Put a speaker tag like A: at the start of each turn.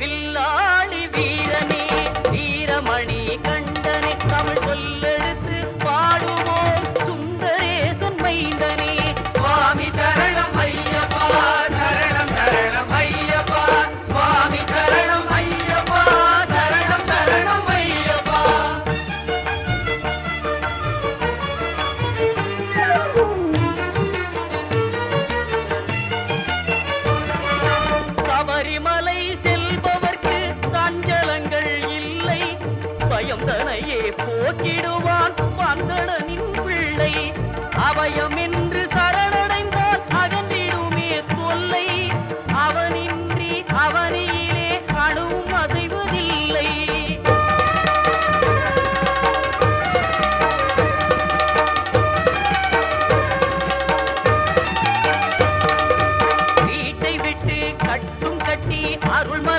A: வில்லாளி வீரனே வீரமணி கண்டனை தமிழ் சொல்லெடுத்து பாடுவோம். சுந்தரேசன் மைந்தனே
B: சுவாமி சரணம் ஐயப்பா சரணம் சரணம் ஐயப்பா. சுவாமி சரணம் ஐயப்பா சரணம் சரணம் ஐயப்பா.
A: பயந்தனையே போக்கிடுவான். வந்தடனின் பிள்ளை அவயம் என்று சரணடைந்தால் அகன்றிடுமே தொல்லை. அவனின்றி அவனியிலே அணுவும் அசைவதில்லை வீட்டை விட்டு கட்டும் கட்டி அருள்மல